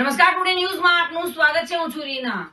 નમસ્કાર ટુડે ન્યૂઝમાં આપનું સ્વાગત છે. હું છું રીના.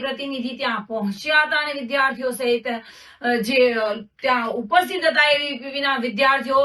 પ્રતિનિધિ ત્યાં પહોંચ્યા હતા અને વિદ્યાર્થીઓ સહિત જે ત્યાં ઉપસ્થિત હતા એ વિદ્યાર્થીઓ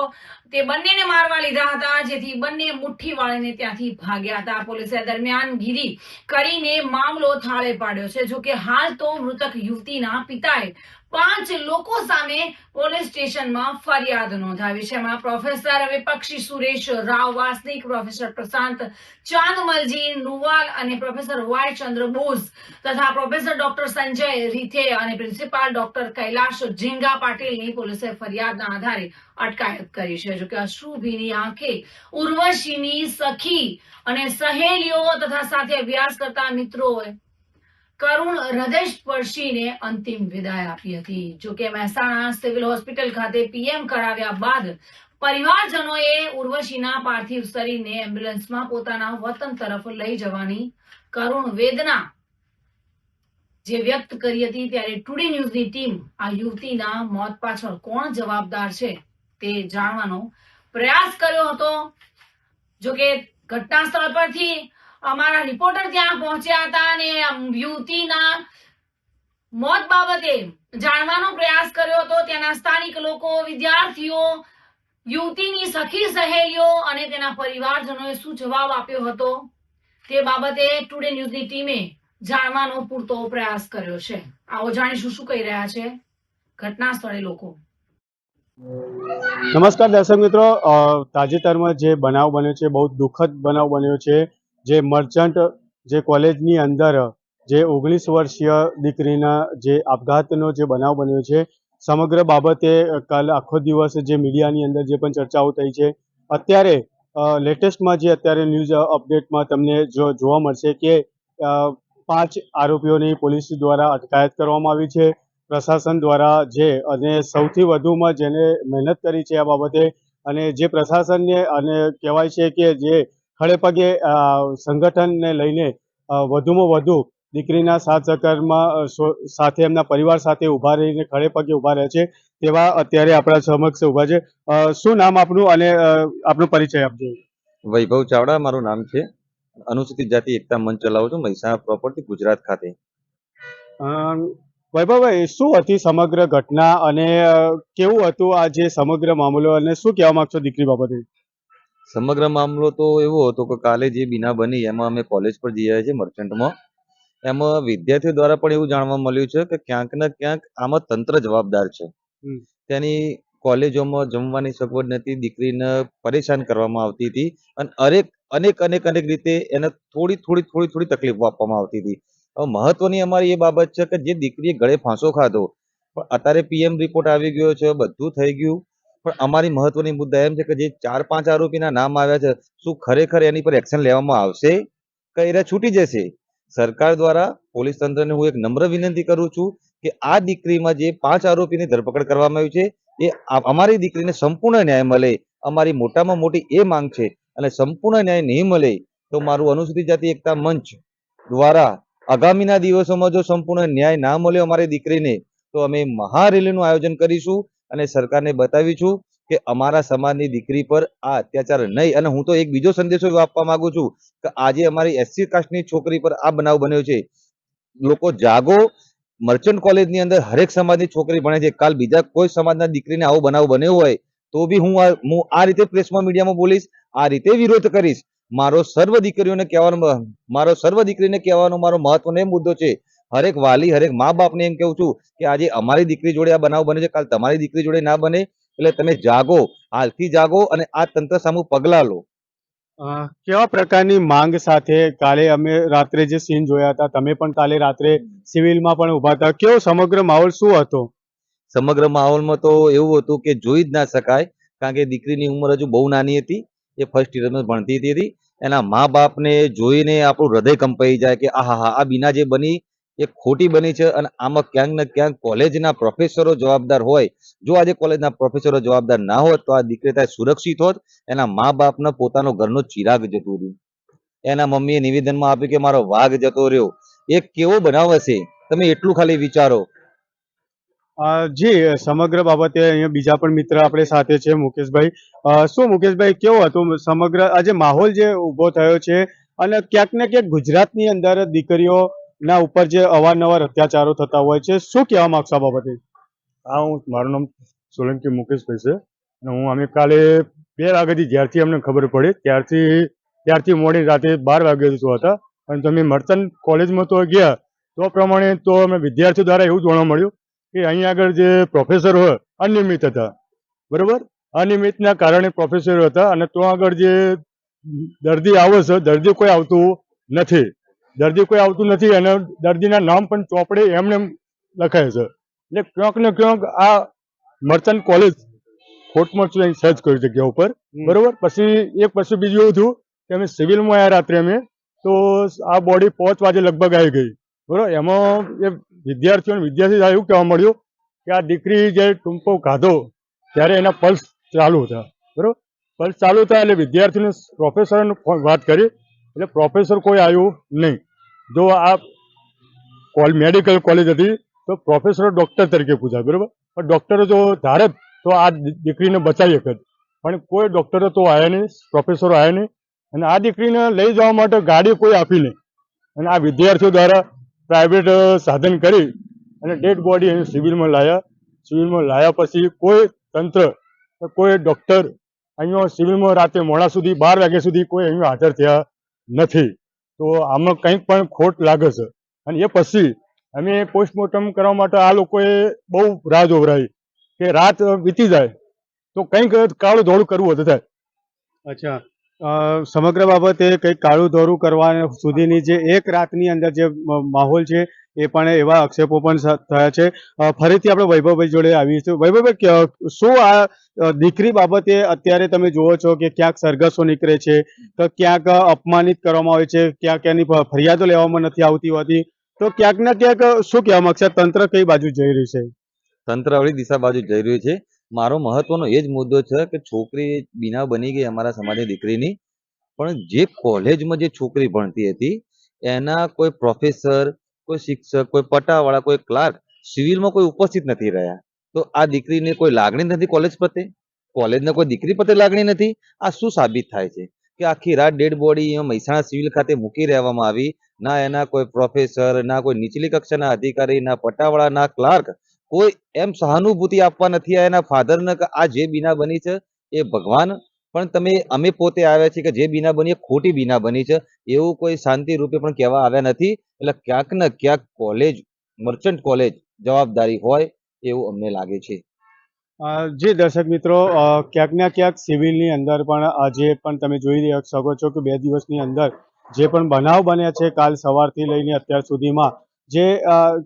તે બંનેને મારવા લીધા હતા, જેથી બંને મુઠ્ઠી વાળીને ત્યાંથી ભાગ્યા હતા. પોલીસે આ દરમિયાન ગીરી કરીને મામલો થાળે પાડ્યો છે. જોકે હાલ તો મૃતક યુવતીના પિતાએ પાંચ લોકો સામે પોલીસ સ્ટેશનમાં ફરિયાદ નોંધાવી છે. એમાં પ્રોફેસર વિપક્ષી સુરેશ રાવ, વાસનિક પ્રોફેસર પ્રશાંત ચાંદમલજી, નુવાલ અને પ્રોફેસર વાય ચંદ્ર બોઝ તથા પ્રોફેસર ડોક્ટર સંજય રીથે અને પ્રિન્સિપાલ ડોક્ટર કૈલાશ ઝીંગા પાટીલની પોલીસે ફરિયાદના આધારે અટકાયત કરી છે. જોકે અશ્રુભીની આંખે ઉર્વશીની સખી અને સહેલીઓ તથા સાથે અભ્યાસ કરતા મિત્રોએ કરુણ હૃદયસ્પર્શીને અંતિમ વિદાય આપી હતી. જોકે મહેસાણા સિવિલ હોસ્પિટલ ખાતે પીએમ કરાવ્યા બાદ પરિવારજનોએ ઉર્વશીના પાર્થિવ શરીરને એમ્બ્યુલન્સમાં પોતાના વતન તરફ લઈ જવાની કરુણ વેદના જે વ્યક્ત કરી હતી ત્યારે ટુડે ન્યૂઝની ટીમ આ યુવતીના મોત પાછળ કોણ જવાબદાર છે તે જાણવાનો પ્રયાસ કર્યો હતો. જોકે ઘટના સ્થળ પરથી અમારા રિપોર્ટર ત્યાં પહોંચ્યા હતા અને યુવતીના મોત બાબતે જાણવાનો પ્રયાસ કર્યો હતો. ત્યાંના સ્થાનિક લોકો, વિદ્યાર્થીઓ, યુવતીની સખી સહેલીઓ અને તેના પરિવારજનોએ શું જવાબ આપ્યો હતો તે બાબતે ટુડે ન્યૂઝની ટીમે જાણવાનો પૂરતો પ્રયાસ કર્યો છે. આવો જાણીશું શું કહી રહ્યા છે ઘટના સ્થળે લોકો. નમસ્કાર દર્શક મિત્રો. તાજેતરમાં જે બનાવ બન્યો છે, બહુ દુઃખદ બનાવ બન્યો છે. જે મર્ચન્ટ જે કોલેજની અંદર, જે ઓગણીસ વર્ષીય દીકરીના જે આપઘાતનો જે બનાવ બન્યો છે, સમગ્ર બાબતે કાલ આખો દિવસ જે મીડિયાની અંદર જે પણ ચર્ચાઓ થઈ છે. અત્યારે લેટેસ્ટમાં જે અત્યારે ન્યૂઝ અપડેટમાં તમને જો જોવા મળશે કે પાંચ આરોપીઓની પોલીસ દ્વારા અટકાયત કરવામાં આવી છે. પ્રશાસન દ્વારા જે અને સૌથી વધુમાં જેને મહેનત કરી છે આ બાબતે અને જે પ્રશાસનને અને કહેવાય છે કે જે ખડે પગે સંગઠનને લઈને વધુમાં વધુ દીકરીના સાથ સહકારમાં સાથે એમના પરિવાર સાથે ઊભા રહીને ખડે પગે ઊભા રહે છે તેવા અત્યારે આપણા સમક્ષ ઊભા છે. શું નામ આપનું અને આપનો પરિચય આપજો. વૈભવ ચાવડા મારું નામ છે. અનુસૂચિત જાતિ એકતા મંચ ચલાવું છું મહેસાણા પ્રોપર્ટી ગુજરાત ખાતે. વૈભવભાઈ શું હતી સમગ્ર ઘટના અને કેવું હતું આ જે સમગ્ર મામલો અને શું કહેવા માંગશો દીકરી બાબતે? સમગ્ર મામલો તો એવો હતો કે કાલે જે બીના બની એમાં અમે કોલેજ પર જઈ આવ્યા છીએ મર્ચન્ટમાં એમાં વિદ્યાર્થીઓ દ્વારા પણ એવું જાણવા મળ્યું છે કે ક્યાંક ને ક્યાંક આમાં તંત્ર જવાબદાર છે. તેની કોલેજોમાં જમવાની સગવડ નથી દીકરીને પરેશાન કરવામાં આવતી હતી અને અનેક અનેક અનેક અનેક રીતે એને થોડી થોડી થોડી થોડી તકલીફો આપવામાં આવતી હતી. હવે મહત્વની અમારી એ બાબત છે કે જે દીકરીએ ગળે ફાંસો ખાધો પણ અત્યારે પીએમ રિપોર્ટ આવી ગયો છે બધું થઈ ગયું. પણ અમારી મહત્વની મુદ્દા એમ છે કે જે ચાર પાંચ આરોપીના નામ આવ્યા છે, શું ખરેખર એની પર એક્શન લેવામાં આવશે? કે એરા છૂટી જશે? સરકાર દ્વારા પોલીસ તંત્રને હું એક નમ્ર વિનંતી કરું છું કે આ દીકરીમાં જે પાંચ આરોપીની ધરપકડ કરવામાં આવી છે, એ અમારી દીકરીને સંપૂર્ણ ન્યાય મળે. અમારી મોટામાં મોટી એ માંગ છે અને સંપૂર્ણ ન્યાય નહીં મળે તો મારું અનુસૂચિત જાતિ એકતા મંચ દ્વારા આગામીના દિવસોમાં જો સંપૂર્ણ ન્યાય ના મળે અમારી દીકરીને, તો અમે મહારેલીનું આયોજન કરીશું. અને સરકારને બતાવીશું કે અમારા સમાજની દીકરી પર આ અત્યાચાર નહીં. અને હું તો એક બીજો સંદેશો આપવા માંગુ છું કે આજે અમારી એસસી કાસ્ટની છોકરી પર આ બનાવ બન્યો છે. લોકો જાગો. મર્ચન્ટ કોલેજની અંદર હરેક સમાજની છોકરી ભણે છે. કાલ બીજા કોઈ સમાજના દીકરીને આવો બનાવ બન્યો હોય તો બી હું આ હું આ રીતે પ્રેસમાં મીડિયામાં બોલીશ, આ રીતે વિરોધ કરીશ. મારો સર્વ દીકરીઓને કહેવાનો મારો સર્વ દીકરીને કહેવાનો મારો મહત્વનો એ મુદ્દો છે હરેક વાલી હરેક મા બાપને એમ કેવું છું કે આજે અમારી દીકરી જોડે આ બનાવ બને છે કાલ તમારી દીકરી જોડે ના બને એટલે તમે જાગો હાલથી જાગો અને આ તંત્ર સામે પગલા લો. કેવા પ્રકારની માંગ સાથે કાલે અમે રાત્રે જે સીન જોયા હતા તમે પણ કાલે રાત્રે સિવિલમાં પણ ઊભા હતા. કેવો સમગ્ર માહોલ શું હતો? સમગ્ર માહોલમાં તો એવું હતું કે જોઈ જ ના શકાય કારણ કે દીકરીની ઉંમર હજુ બહુ નાની હતી એ ફર્સ્ટ ઇયરમાં ભણતી હતી. એના મા બાપને જોઈને આપણું હૃદય કંપાઈ જાય કે આહા હા આ બીના જે બની એ ખોટી બની છે અને આમાં ક્યાંક ને ક્યાંક કોલેજના પ્રોફેસરો જવાબદાર હોય. જો આજે કોલેજના પ્રોફેસરો જવાબદાર ના હોત તો આ દીકરી ત્યાં સુરક્ષિત હોત. એના મા બાપને પોતાનો ઘરનો ચિરાગ જતો રહ્યો. એના મમ્મીએ નિવેદનમાં આપ્યું કે મારો વાઘ જતો રહ્યો. એ કેવો બનાવ હશે તમે એટલું ખાલી વિચારો. જી, સમગ્ર બાબતે અહીંયા બીજા પણ મિત્ર આપણે સાથે છે, મુકેશભાઈ. શું મુકેશભાઈ, કેવો હતો સમગ્ર આજે માહોલ જે ઊભો થયો છે અને ક્યાંક ને ક્યાંક ગુજરાતની અંદર દીકરીઓના ઉપર જે અવારનવાર અત્યાચારો થતા હોય છે, શું કહેવા માંગશો આ બાબતે? હા, હું, મારું નામ સોલંકી મુકેશભાઈ છે અને હું અમે કાલે બે વાગ્યાથી જ્યારથી અમને ખબર પડી, ત્યારથી ત્યારથી મોડી રાતે બાર વાગ્યા સુધી હતા. અને તમે મર્ચન્ટ કોલેજમાં તો ગયા, તો પ્રમાણે તો અમે વિદ્યાર્થીઓ દ્વારા એવું જોવા મળ્યું કે અહીંયા આગળ જે પ્રોફેસર હોય, અનિયમિત હતા. બરાબર? અનિયમિતના કારણે પ્રોફેસર હતા અને તો આગળ જે દર્દી આવે છે દર્દી કોઈ આવતું નથી. દર્દી કોઈ આવતું નથી અને દર્દીના નામ પણ ચોપડે એમને લખાય છે. એટલે ક્યાંક ને ક્યાંક આ મર્ચન્ટ કોલેજ ખોટમાં સર્ચ કર્યું જગ્યા ઉપર. બરોબર? પછી એક પછી બીજું એવું થયું કે અમે સિવિલમાં આવ્યા રાત્રે અમે તો આ બોડી પાંચ વાગે લગભગ આવી ગઈ. બરોબર? એમાં એ વિદ્યાર્થીઓને વિદ્યાર્થી એવું કહેવા મળ્યું કે આ દીકરી જ્યારે ટૂંકો ખાધો ત્યારે એના પલ્સ ચાલુ હતા. બરોબર? પલ્સ ચાલુ હતા એટલે વિદ્યાર્થીને પ્રોફેસરને વાત કરી. એટલે પ્રોફેસર કોઈ આવ્યું નહીં. જો આ કોલ મેડિકલ કોલેજ હતી, તો પ્રોફેસર ડૉક્ટર તરીકે પૂછાય બરાબર? પણ ડૉક્ટરો જો ધારે તો આ દીકરીને બચાવી શકે. પણ કોઈ ડૉક્ટરો તો આવ્યા નહીં, પ્રોફેસરો આવ્યા નહીં, અને આ દીકરીને લઈ જવા માટે ગાડી કોઈ આપી નહીં. અને આ વિદ્યાર્થીઓ દ્વારા પ્રાઇવેટ સાધન કરી અને ડેડ બોડી અહીં સિવિલમાં લાવ્યા સિવિલમાં લાવ્યા પછી કોઈ તંત્ર કોઈ ડૉક્ટર અહીંયા સિવિલમાં રાતે મોડા સુધી, બાર વાગ્યા સુધી કોઈ અહીંયા હાજર થયા નથી. તો આમાં કંઈક પણ ખોટ લાગે છે. અને એ પછી અમે પોસ્ટમોર્ટમ કરવા માટે આ લોકોએ બહુ રાહ જોવરાઈ કે રાત વીતી જાય તો કંઈક કાળું ધોળું કરવું હતું થાય. અચ્છા. સમગ્ર બાબતે કંઈક કાળું ધોરું કરવા સુધીની જે એક રાતની અંદર જે માહોલ છે, એ પણ એવા આક્ષેપો પણ થયા છે. ફરીથી આપણે વૈભવભાઈ જોડે આવીશું વૈભવભાઈ, ક- શું આ દીકરી બાબતે અત્યારે તમે જુઓ છો કે ક્યાંક સરઘસો નીકળે છે, તો ક્યાંક અપમાનિત કરવામાં આવે છે, ક્યાંક એની ફરિયાદો લેવામાં નથી આવતી હોતી, તો ક્યાંક ને ક્યાંક શું કહેવા માંગશે? તંત્ર કઈ બાજુ જઈ રહ્યું છે? તંત્ર વળી દિશા બાજુ જઈ રહ્યું છે. મારો મહત્વનો એ જ મુદ્દો છે કે છોકરી બીના બની ગઈ અમારા સમાજની દીકરીની. પણ જે કોલેજમાં જે છોકરી ભણતી હતી, એના કોઈ પ્રોફેસર, કોઈ શિક્ષક, કોઈ પટાવાળા, કોઈ ક્લાર્ક સિવિલમાં કોઈ ઉપસ્થિત નથી રહ્યા. તો આ દીકરીને કોઈ લાગણી નથી કોલેજ પ્રત્યે? કોલેજને કોઈ દીકરી પ્રત્યે લાગણી નથી? આ શું સાબિત થાય છે? કે આખી રાત ડેડ બોડી મહેસાણા સિવિલ ખાતે મૂકી રહેવામાં આવી. ના એના કોઈ પ્રોફેસર, ના કોઈ નીચલી કક્ષાના અધિકારી, ના પટાવાળા, ના ક્લાર્ક કોઈ એમ સહાનુભૂતિ આપવા નથી આવ્યા. એના ફાધરને કે, આ જે બીના બની છે એ ભગવાન. પણ તમે, અમે પોતે આવ્યા છીએ કે જે બીના બની ખોટી બીના બની છે. એવું કોઈ શાંતિ રૂપે પણ કહેવા આવ્યા નથી. એટલે ક્યાંક ને ક્યાંક કોલેજ મર્ચન્ટ કોલેજ જવાબદારી હોય એવું અમને લાગે છે. જે દર્શક મિત્રો ક્યાંક ને ક્યાંક સિવિલની અંદર પણ આજે પણ તમે જોઈ શકો છો કે બે દિવસની અંદર જે પણ બનાવ બન્યા છે કાલ સવારથી લઈને અત્યાર સુધીમાં જે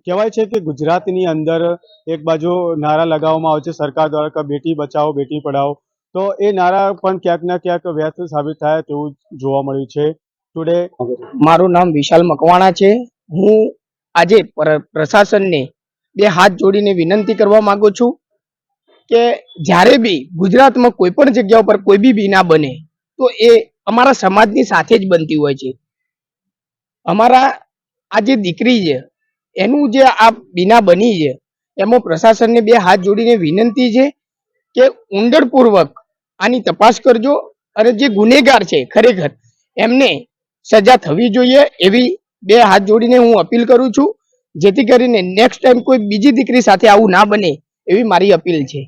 કહેવાય છે કે ગુજરાતની અંદર એક બાજુ નારા લગાવવામાં આવે છે સરકાર દ્વારા કે બેટી બચાવો, બેટી પઢાઓ, તો એ નારા પણ ક્યાંક ના ક્યાંક વ્યર્થ સાબિત થાય તેવું જોવા મળ્યું છે. ટુડે મારું નામ વિશાલ મકવાણા છે. હું આજે પ્રશાસનને બે હાથ જોડીને વિનંતી કરવા માંગુ છું કે જ્યારે બી ગુજરાતમાં કોઈ પણ જગ્યા ઉપર કોઈ બી બીના બને, તો એ અમારા સમાજની સાથે જ બનતી હોય છે. અમારા આ જે દીકરી છે એનું જે આ બીના બની છે એમાં પ્રશાસનને બે હાથ જોડીને વિનંતી છે કે ઊંડણપૂર્વક આની તપાસ કરજો અને જે ગુનેગાર છે ખરેખર એમને સજા થવી જોઈએ એવી બે હાથ જોડીને હું અપીલ કરું છું જેથી કરીને નેક્સ્ટ ટાઈમ કોઈ બીજી દીકરી સાથે આવું ના બને એવી મારી અપીલ છે.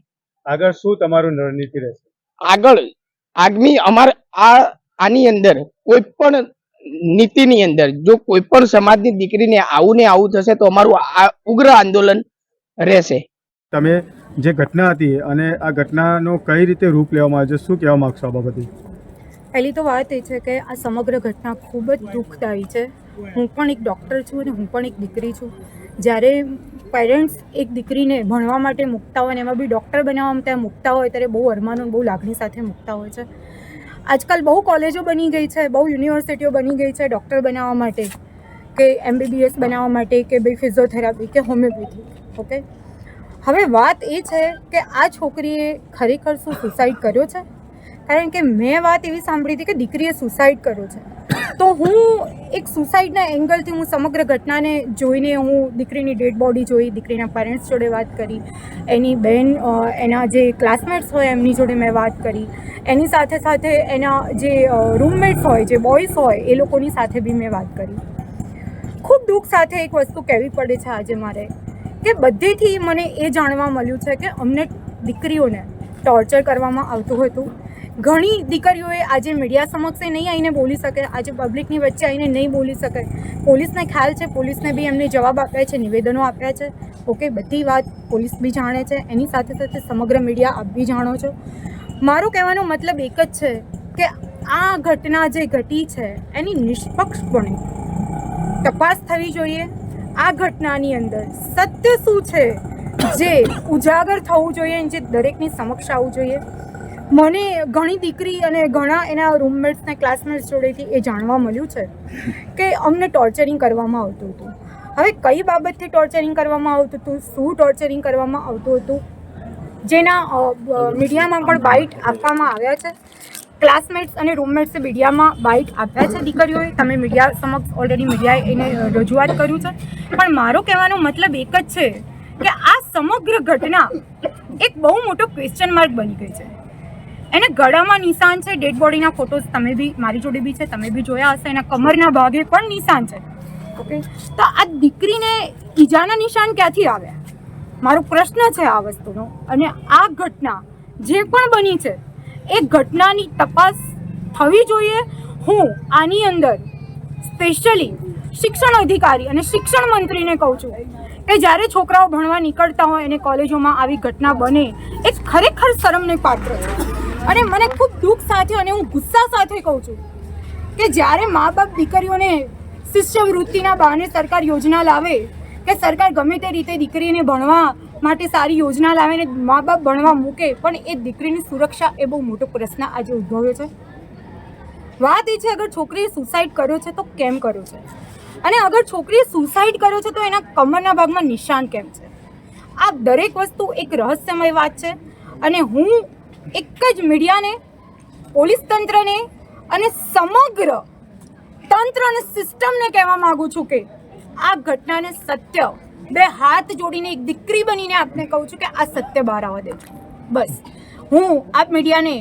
આગળ શું તમારું રણનીતિ રહેશે? આગળ આગમી અમાર આ આની અંદર કોઈ પણ નીતિની અંદર જો કોઈ પણ સમાજની દીકરીને આવું ને આવું થશે તો અમારું આ ઉગ્ર આંદોલન રહેશે. તમે જે ઘટના હતી અને આ ઘટનાનો કઈ રીતે રૂપ લેવામાં આવ્યો શું કહેવા માંગશો આ બાબતે? પહેલી તો વાત એ છે કે આ સમગ્ર ઘટના ખૂબ જ દુઃખદાયી છે. હું પણ એક ડૉક્ટર છું અને હું પણ એક દીકરી છું. જ્યારે પેરેન્ટ્સ એક દીકરીને ભણવા માટે મૂકતા હોય અને એમાં બી ડૉક્ટર બનાવવા માટે મૂકતા હોય ત્યારે બહુ અરમાનો બહુ લાગણી સાથે મૂકતા હોય છે. આજકાલ બહુ કોલેજો બની ગઈ છે, બહુ યુનિવર્સિટીઓ બની ગઈ છે ડૉક્ટર બનાવવા માટે, કે એમબીબીએસ બનાવવા માટે, કે ભાઈ ફિઝિયોથેરાપી, કે હોમિયોપેથી, ઓકે? હવે વાત એ છે કે આ છોકરીએ ખરેખર શું સુસાઇડ કર્યો છે? કારણ કે મેં વાત એવી સાંભળી હતી કે દીકરીએ સુસાઇડ કર્યો છે. તો હું એક સુસાઇડના એંગલથી હું સમગ્ર ઘટનાને જોઈને હું દીકરીની ડેડ બોડી જોઈ, દીકરીના પેરેન્ટ્સ જોડે વાત કરી, એની બહેન એના જે ક્લાસમેટ્સ હોય એમની જોડે મેં વાત કરી. એની સાથે સાથે એના જે રૂમમેટ્સ હોય, જે બોયઝ હોય, એ લોકોની સાથે બી મેં વાત કરી. ખૂબ દુઃખ સાથે એક વસ્તુ કહેવી પડે છે આજે મારે, કે બધેથી મને એ જાણવા મળ્યું છે કે અમને દીકરીઓને ટોર્ચર કરવામાં આવતું હતું. ઘણી દીકરીઓએ આજે મીડિયા સમક્ષ નહીં આવીને બોલી શકે, આજે પબ્લિકની વચ્ચે આવીને નહીં બોલી શકે. પોલીસને ખ્યાલ છે, પોલીસને બી એમને જવાબ આપ્યા છે, નિવેદનો આપ્યા છે. ઓકે, બધી વાત પોલીસ બી જાણે છે, એની સાથે સાથે સમગ્ર મીડિયા આપ બી જાણો છો. મારો કહેવાનો મતલબ એક જ છે કે આ ઘટના જે ઘટી છે, એની નિષ્પક્ષપણે તપાસ થવી જોઈએ. આ ઘટનાની અંદર સત્ય શું છે, જે ઉજાગર થવું જોઈએ જે દરેકની સમક્ષ આવવું જોઈએ? મને ઘણી દીકરી અને ઘણા એના રૂમમેટ્સને ક્લાસમેટ્સ જોડેથી એ જાણવા મળ્યું છે કે અમને ટોર્ચરિંગ કરવામાં આવતું હતું. હવે કઈ બાબતથી ટોર્ચરિંગ કરવામાં આવતું હતું? શું ટોર્ચરિંગ કરવામાં આવતું હતું? જેના મીડિયામાં પણ બાઇટ આપવામાં આવ્યા છે. ક્લાસમેટ્સ અને રૂમમેટ્સે મીડિયામાં બાઇટ આપ્યા છે દીકરીઓએ. તમે મીડિયા સમક્ષ ઓલરેડી મીડિયાએ એને રજૂઆત કર્યું છે. પણ મારો કહેવાનો મતલબ એક જ છે કે આ સમગ્ર ઘટના એક બહુ મોટો ક્વેશ્ચન માર્ક બની ગઈ છે. એને ગળામાં નિશાન છે ડેડ બોડીના ફોટોઝ તમે બી, મારી જોડે બી છે, તમે બી જોયા હશે, એના કમરના ભાગે પણ નિશાન છે. ઓકે તો આ દીકરીને ઈજાના નિશાન ક્યાંથી આવ્યા? મારો પ્રશ્ન છે આ વસ્તુનો. અને આ ઘટના જે પણ બની છે, એ ઘટનાની તપાસ થવી જોઈએ. હું આની અંદર સ્પેશિયલી શિક્ષણ અધિકારી અને શિક્ષણ મંત્રીને કહું છું કે જ્યારે છોકરાઓ ભણવા નીકળતા હોય અને કોલેજોમાં આવી ઘટના બને, એ ખરેખર શરમને પાત્ર છે. અને મને ખૂબ દુઃખ સાથે અને હું ગુસ્સા સાથે કહું છું કે જ્યારે મા બાપ દીકરીઓને શિષ્યવૃત્તિના બહાને સરકાર યોજના લાવે, કે સરકાર ગમે તે રીતે દીકરીને ભણવા માટે સારી યોજના લાવે ને મા બાપ ભણવા મૂકે, પણ એ દીકરીની સુરક્ષા એ બહુ મોટો પ્રશ્ન આજે ઉદ્ભવ્યો છે. વાત એ છે, અગર છોકરીએ સુસાઇડ કર્યો છે, તો કેમ કર્યો છે? અને અગર છોકરીએ સુસાઇડ કર્યો છે, તો એના કમરના ભાગમાં નિશાન કેમ છે? આ દરેક વસ્તુ એક રહસ્યમય વાત છે. અને હું એક જ મીડિયાને, પોલીસ તંત્રને અને સમગ્ર તંત્ર અને સિસ્ટમને કહેવા માગું છું કે આ ઘટનાને સત્ય બે હાથ જોડીને એક દીકરી બનીને આપને કહું છું કે આ સત્ય બહાર આવવા દે બસ. હું આપ મીડિયાને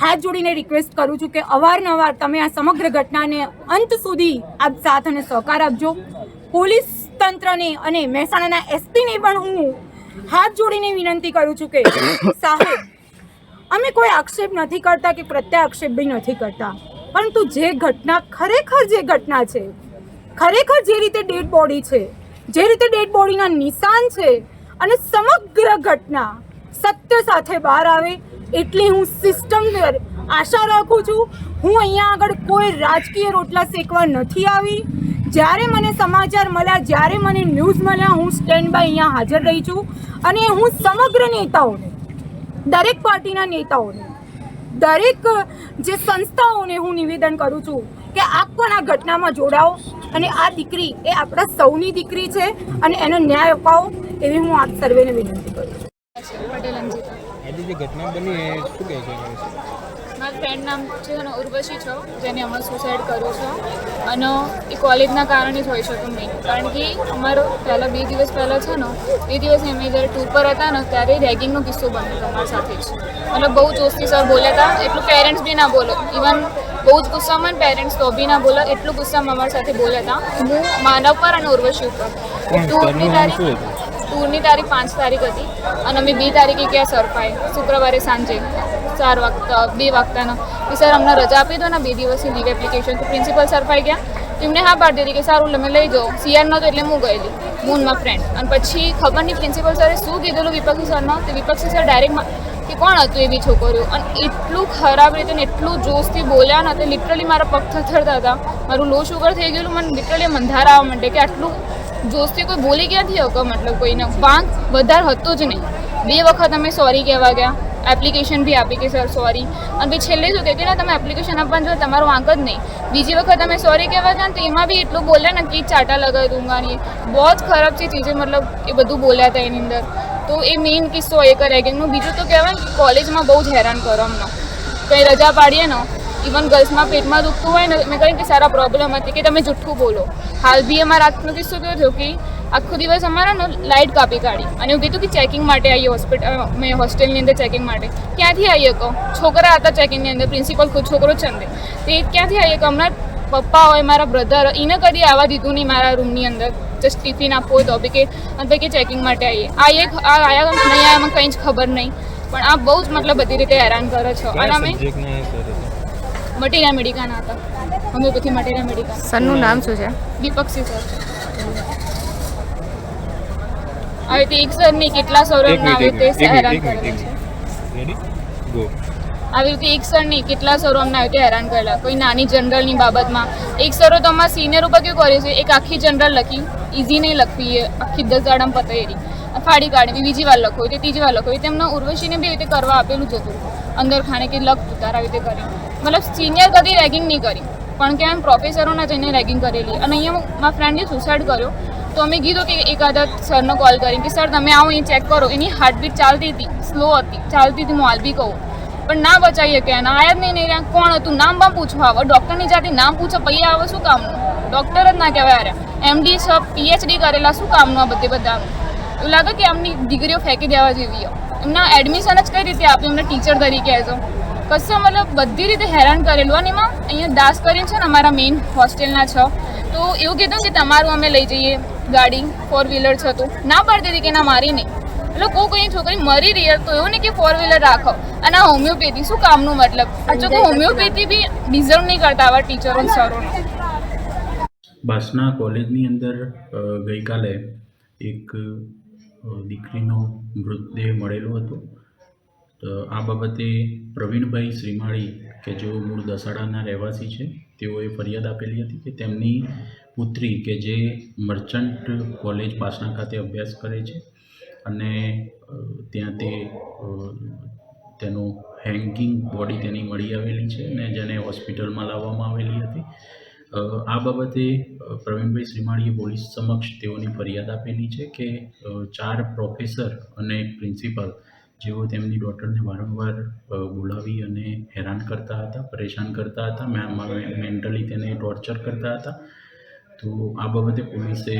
હાથ જોડીને રિક્વેસ્ટ કરું છું કે અવારનવાર તમે આ સમગ્ર ઘટનાને અંત સુધી આપ સાથ અને સહકાર આપજો. પોલીસ તંત્રને અને મહેસાણાના એસપીને પણ હું હાથ જોડીને વિનંતી કરું છું કે સાહેબ અમે કોઈ આક્ષેપ નથી કરતા કે પ્રત્યાક્ષેપ બી નથી કરતા. પરંતુ જે ઘટના ખરેખર જે ઘટના છે, ખરેખર જે રીતે ડેડ બોડી છે, જે રીતે ડેડ બોડીના નિશાન છે અને સમગ્ર ઘટના સત્ય સાથે બહાર આવે એટલી હું સિસ્ટમ આશા રાખું છું, હું અહીંયા આગળ કોઈ રાજકીય રોટલા શેકવા નથી આવી. જ્યારે મને સમાચાર મળ્યા, જ્યારે મને ન્યૂઝ મળ્યા, હું સ્ટેન્ડ બાય અહીંયા હાજર રહી છું અને હું સમગ્ર નેતાઓને દરેક પાર્ટીના નેતાઓને દરેક જે સંસ્થાઓને હું નિવેદન કરું છું કે આપ પણ આ ઘટનામાં જોડાઓ અને આ દીકરી એ આપણા સૌની દીકરી છે અને એનો ન્યાય અપાવો એવી હું આપ સર્વેને વિનંતી કરું છું. મારા ફ્રેન્ડ નામ છે અને ઉર્વશી છો જેને હમણાં સુસાઇડ કર્યું છે. અને એ કોલેજના કારણે જ હોઈ શકું નહીં કારણ કે અમારો પહેલાં બે દિવસ પહેલાં છે ને બે દિવસ અમે જ્યારે ટૂર પર હતા ને ત્યારે રેગિંગનો કિસ્સો બન્યો હતો અમારી સાથે જ. મતલબ બહુ જોશથી સર બોલ્યા હતા. એટલું પેરેન્ટ્સ બી ના બોલો. ઇવન બહુ જ ગુસ્સામાં પેરેન્ટ્સ તો બી ના બોલો. એટલું ગુસ્સામાં અમારી સાથે બોલ્યા હતા. હું માનવ પર અને ઉર્વશી ઉપર. ટૂરની તારીખ ટૂરની તારીખ પાંચ તારીખ હતી. અને અમે બે તારીખે ગયા સરપાઈ શુક્રવારે સાંજે. ચાર વાગતા બે વાગતાના કે સર, અમને રજા આપી દો ને, બે દિવસની લીવ એપ્લિકેશન તો પ્રિન્સિપલ સર ફાઈ ગયા. એમને હા પાડી દીધી કે, સારું, તમે લઈ જાઓ. સીઆર નહોતો એટલે હું ગયેલી મૂનમાં ફ્રેન્ડ અને પછી ખબર નહીં પ્રિન્સિપલ સરે શું કીધેલું વિપક્ષી સરનો તો વિપક્ષી સર ડાયરેક્ટ કે, કોણ હતું એવી છોકરીઓ અને એટલું ખરાબ રીતે ને એટલું જોશથી બોલ્યા ને, તે લિટરલી મારા પગ થરથરતા હતા. મારું લો શુગર થઈ ગયેલું, મને લિટરલી મંધાર આવવા માટે કે આટલું જોશથી કોઈ બોલી ક્યાંથી હકો? મતલબ કોઈને વાંક વધારે હતો જ નહીં. બે વખત અમે સોરી કહેવા ગયા. એપ્લિકેશન બી આપી કે સર સોરી અને પછી છેલ્લે શું કહે કે ના, તમે એપ્લિકેશન આપવાનું જો તમારો વાંક જ નહીં. બીજી વખત અમે સોરી કહેવા ગયા તો એમાં બી એટલું બોલ્યા ને, કે ચાટા લગાવી દૂંગા ને બહુ જ ખરાબ છે ચીજે, મતલબ એ બધું બોલ્યા હતા એની અંદર. તો એ મેઇન કિસ્સો એક રેગિંગનું બીજું તો કહેવાય ને કોલેજમાં બહુ જ હેરાન કરો અમને. કંઈ રજા પાડીએ ને ઇવન ગર્લ્સમાં પેટમાં દુખતું હોય ને, મેં કહ્યું કે સારા પ્રોબ્લેમ હતી કે તમે જુઠ્ઠું બોલો. હાલ બી અમારા આજનો કિસ્સો કયો થયો કે આખો દિવસ અમારાનો લાઇટ કાપી કાઢી. અને એવું કીધું કે ચેકિંગ માટે આવીએ હોસ્પિટલ મેં હોસ્ટેલની અંદર ચેકિંગ માટે. ક્યાંથી આવીએ કહો? છોકરા હતા ચેકિંગની અંદર પ્રિન્સિપલ ખુદ છોકરો જ છે તે ક્યાંથી આવીએ કહો? હમણાં પપ્પા હોય મારા બ્રધર એને કદી આવવા દીધું નહીં મારા રૂમની અંદર. જસ્ટ ટિફિન આપવો હોય તો બી કે અને કે ચેકિંગ માટે આવીએ. આવીએ આ આયા નહીં આયા એમાં કંઈ જ ખબર નહીં. પણ આ બહુ જ મતલબ બધી રીતે હેરાન કરે છો. અને અમે મટીરિયા મેડિકાના હતા. હોમિયોપેથી મટીરિયા મેડિકા સરનું નામ શું છે? દીપકસિંહ સર. આવી તે એક સર નહીં કેટલા સરો એક તે આવી મિનિટ હેરાન કરેલા છે. રેડી ગો આવી રીતે એક સર નહીં કેટલા સરો અમને આવી રીતે હેરાન કરેલા. કોઈ નાની જનરલની બાબતમાં. એક સરો તો અમારા સિનિયર ઉપર કેવું કર્યું છે? એક આખી જનરલ લખી ઇઝી નહીં લખવી એ આખી દસ દાડામાં પતાવી ફાડી કાઢવી બીજી વાર લખો તે ત્રીજી વાર લખો તેમના ઉર્વશીને બી રીતે કરવા આપેલું જ હતું. અંદર ખાણે કે લખ તું તારા રીતે કરી. મતલબ સિનિયર કદી રેગિંગ નહીં કરી. પણ કે એમ પ્રોફેસરોના જઈને રેગિંગ કરેલી. અને અહીંયા મારા ફ્રેન્ડે સુસાઇડ કર્યો. તો અમે કીધું કે એકાદા સરનો કોલ કરીને કે સર તમે આવો, અહીં ચેક કરો. એની હાર્ટબીટ ચાલતી હતી સ્લો હતી, ચાલતી હતી, હું બી કહું. પણ ના બચાવીએ કે એના, આયા જ નહીં નહીં, રહ્યા. કોણ હતું? નામ પણ પૂછવા આવે. ડૉક્ટરની જાતે નામ પૂછો પૈયા આવે, શું કામનું? ડૉક્ટર જ ના કહેવાય અરે એમડી સબ પીએચડી કરેલા, શું કામનું આ બધે બધાનું? એવું લાગે કે આમની ડિગ્રીઓ ફેંકી દેવા જેવી એમના એડમિશન જ કઈ રીતે આપ્યું? એમને ટીચર તરીકે એઝ કશો મતલબ બધી રીતે હેરાન કરેલું. અને એમાં અહીંયા દાસ કરીને છે ને, અમારા મેઇન હોસ્ટેલના છ. તો એવું કીધું કે, તમારું અમે લઈ જઈએ. ગાડી ફોર વ્હીલર છે તો. ના પાડતી હતી કે ના મારી નહીં. એટલે કોઈ કોઈ છોકરી મરી રહી તો એવું નહીં કે ફોર વ્હીલર રાખો. અને આ હોમિયોપેથી શું કામનું મતલબ? આ જો હોમિયોપેથી બી ડિઝર્વ નહીં કરતા આવા ટીચરો સરોનો બાસના કોલેજની અંદર ગઈકાલે એક દીકરીનો મૃતદેહ મળેલો હતો. તો આ બાબતે પ્રવીણભાઈ શ્રીમાળી, કે જેઓ મૂળ દસાડાના રહેવાસી છે, તેઓએ ફરિયાદ આપેલી હતી કે તેમની પુત્રી કે જે મર્ચન્ટ કોલેજ પાસણા ખાતે અભ્યાસ કરે છે અને ત્યાં તે તેનું હેંગિંગ બોડી તેની મળી આવેલી છે અને જેને હોસ્પિટલમાં લાવવામાં આવેલી હતી. આ બાબતે પ્રવીણભાઈ શ્રીમાળીએ પોલીસ સમક્ષ તેઓની ફરિયાદ આપેલી છે કે ચાર પ્રોફેસર અને એક પ્રિન્સિપાલ જેઓ તેમની ડોટરને વારંવાર બોલાવી અને હેરાન કરતા હતા, પરેશાન કરતા હતા મેન્ટલી તેને ટોર્ચર કરતા હતા તો આ બાબતે પોલીસે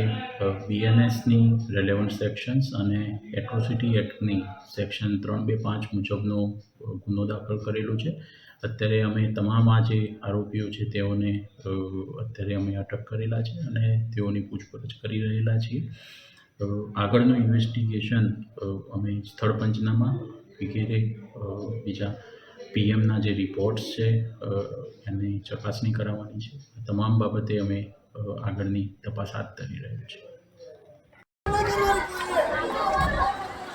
બીએનએસની રેલેવન્ટ સેક્શન્સ અને એટ્રોસિટી એક્ટની સેક્શન ત્રણ બે પાંચ મુજબનો ગુનો દાખલ કરેલો છે. અત્યારે અમે તમામ આ જે આરોપીઓ છે તેઓને અત્યારે અમે અટક કરેલા છે અને તેઓની પૂછપરછ કરી રહેલા છીએ. આગળનું ઇન્વેસ્ટિગેશન અમે સ્થળ પંચનામા, વગેરે બીજા પીએમના જે રિપોર્ટ્સ છે એની ચકાસણી કરાવવાની છે. તમામ બાબતે અમે આગળની તપાસ હાથ ધરી રહ્યું છે.